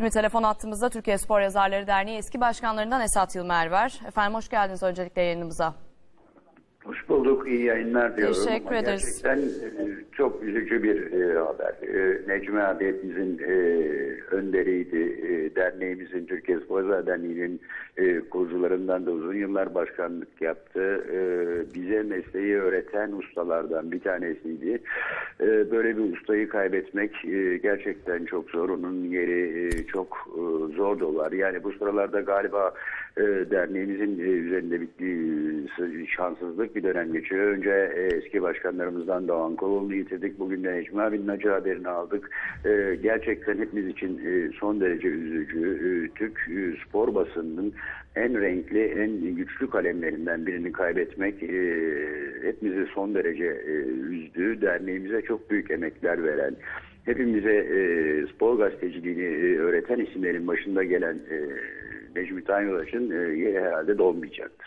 Şimdi telefon attığımızda Türkiye Spor Yazarları Derneği eski başkanlarından Esat Yılmer var. Efendim hoş geldiniz öncelikle yayınımıza. Hoş bulduk, iyi yayınlar diyorum. Teşekkür Ama ederiz. Gerçekten e, çok üzücü bir e, haber. E, Necmi abi hepimizin önderiydi. E, derneğimizin, Türkiye Spor Yazarları Derneği'nin e, kurucularından da uzun yıllar başkanlık yaptı. E, bize mesleği öğreten ustalardan bir tanesiydi. E, böyle bir ustayı kaybetmek e, gerçekten çok zor. Onun yeri e, çok e, zor dolar. Yani bu sıralarda galiba e, derneğimizin e, üzerinde bir şanssızlık bir dönem geçiyor. Önce e, eski başkanlarımızdan Doğan Koloğlu'nu yitirdik. Bugün de Necmi abinin acı haberini aldık. Gerçekten hepimiz için son derece üzücü. Türk spor basınının en renkli, en güçlü kalemlerinden birini kaybetmek e, hepimizi son derece üzdü. Derneğimize çok büyük emekler veren, hepimize e, spor gazeteciliğini e, öğreten isimlerin başında gelen e, Necmi Tanyolaş'ın e, yeri herhalde dolmayacaktır.